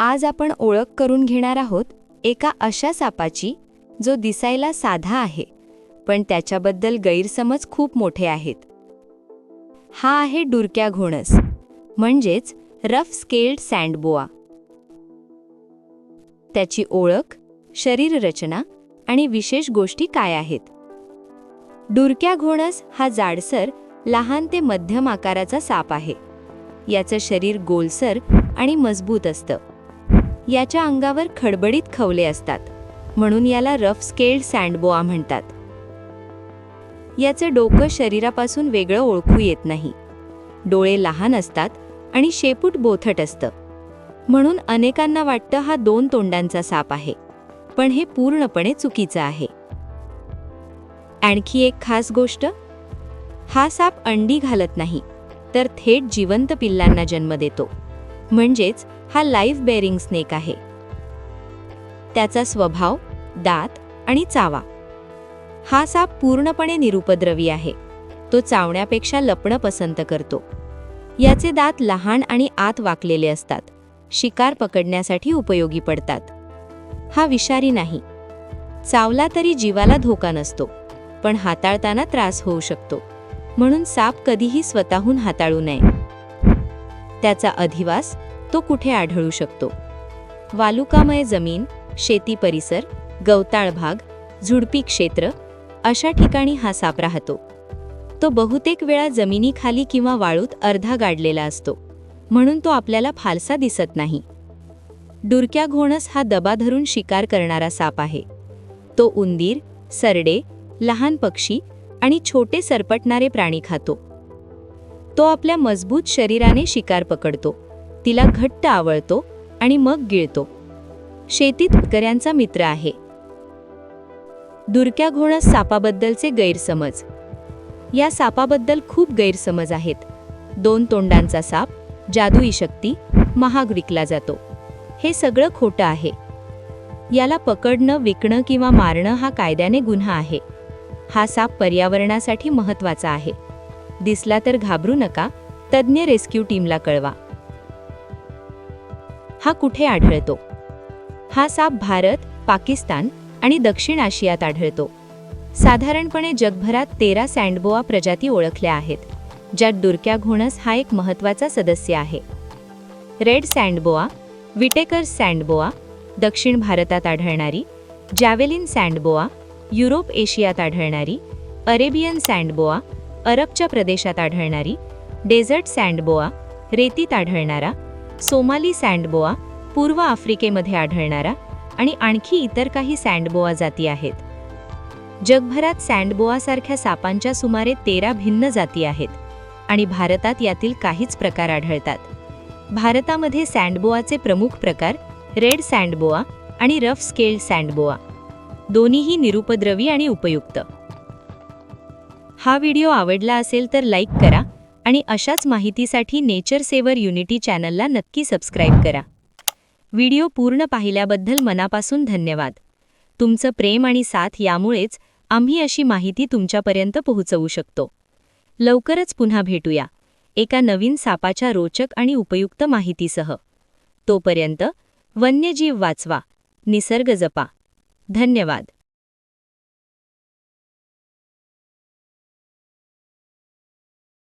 आज आपण ओळख करून घेणार आहोत एका अशा सापाची जो दिसायला साधा आहे पण त्याच्याबद्दल गैरसमज खूप मोठे आहेत. हा आहे डुरक्या घोणस म्हणजेच रफ स्केल्ड सँडबोआ. त्याची ओळख शरीररचना आणि विशेष गोष्टी काय आहेत? डुरक्या घोणस हा जाडसर लहान ते मध्यम आकाराचा साप आहे. याचं शरीर गोलसर आणि मजबूत असतं. याच्या अंगावर खडबडीत खवले असतात म्हणून याला रफ स्केल्ड सँडबोआ म्हणतात. याचं डोकं शरीरापासून वेगळं ओळखू येत नाही. डोळे लहान असतात आणि शेपूट बोथट असतं. म्हणून अनेकांना वाटतं हा दोन तोंडांचा साप आहे पण हे पूर्णपणे चुकीचं आहे. आणखी एक खास गोष्ट हा साप अंडी घालत नाही तर थेट जिवंत पिल्लांना जन्म देतो. म्हणजेच हा लाईफ बेअरिंग स्नेक आहे. त्याचा स्वभाव दात आणि चावा. हा साप पूर्णपणे निरुपद्रवी आहे. तो चावण्यापेक्षा लपणं पसंत करतो. याचे दात लहान आणि आत वाकलेले असतात. शिकार पकडण्यासाठी उपयोगी पडतात. हा विषारी नाही. चावला तरी जीवाला धोका नसतो पण हाताळताना त्रास होऊ शकतो. म्हणून साप कधीही स्वतःहून हाताळू नये. त्याचा अधिवास तो कुठे आढळू शकतो? वालुकामय जमीन शेती परिसर गवताळ भाग झुडपी क्षेत्र अशा ठिकाणी हा साप राहतो. तो बहुतेक वेळा जमिनीखाली किंवा वाळूत अर्धा गाडलेला असतो. म्हणून तो आपल्याला फारसा दिसत नाही. डुरक्या घोणस हा दबा धरून शिकार करणारा साप आहे. तो उंदीर सरडे लहान पक्षी आणि छोटे सरपटणारे प्राणी खातो. तो आपल्या मजबूत शरीराने शिकार पकडतो. तिला घट्ट आवळतो आणि मग गिळतो. शेतीत शेतकऱ्यांचा मित्र आहे. दुरक्या घोणस सापाबद्दलचे गैरसमज. या सापाबद्दल खूप गैरसमज आहेत. दोन तोंडांचा साप जादुई शक्ती महाग विकला जातो. हे सगळं खोटं आहे. याला पकडणं विकणं किंवा मारणं हा कायद्याने गुन्हा आहे. हा साप पर्यावरणासाठी महत्त्वाचा आहे. दिसला तर घाबरू नका तज्ज्ञ रेस्क्यू टीमला कळवा. हा कुठे आढळतो? हा साप भारत पाकिस्तान आणि दक्षिण आशियात आढळतो. साधारणपणे जगभरात तेरा सँडबोआ प्रजाती ओळखल्या आहेत ज्यात डुरक्या घोणस हा एक महत्त्वाचा सदस्य आहे. रेड सँडबोआ विटेकर सँडबोआ दक्षिण भारतात आढळणारी जॅवेलिन सँडबोआ युरोप एशियात आढळणारी अरेबियन सँडबोआ अरबच्या प्रदेशात आढळणारी डेझर्ट सँडबोआ रेतीत आढळणारा सोमाली सँडबोआ पूर्व आफ्रिकेमध्ये आढळणारा आणि आणखी इतर काही सँडबोआ जाती आहेत. जगभरात सँडबोआसारख्या सापांच्या सुमारे तेरा भिन्न जाती आहेत आणि भारतात यातील काहीच प्रकार आढळतात. भारतामध्ये सँडबोआचे प्रमुख प्रकार रेड सँडबोआ आणि रफ स्केल्ड सँडबोआ. दोन्हीही निरुपद्रवी आणि उपयुक्त. हा व्हिडिओ आवडला असेल तर लाईक करा आणि अशाच माहितीसाठी नेचर सेवर युनिटी चॅनलला नक्की सबस्क्राईब करा. व्हिडिओ पूर्ण पाहिल्याबद्दल मनापासून धन्यवाद. तुमचं प्रेम आणि साथ यामुळेच आम्ही अशी माहिती तुमच्यापर्यंत पोहोचवू शकतो. लवकरच पुन्हा भेटूया एका नवीन सापाच्या रोचक आणि उपयुक्त माहितीसह. तोपर्यंत वन्यजीव वाचवा निसर्ग जपा. धन्यवाद.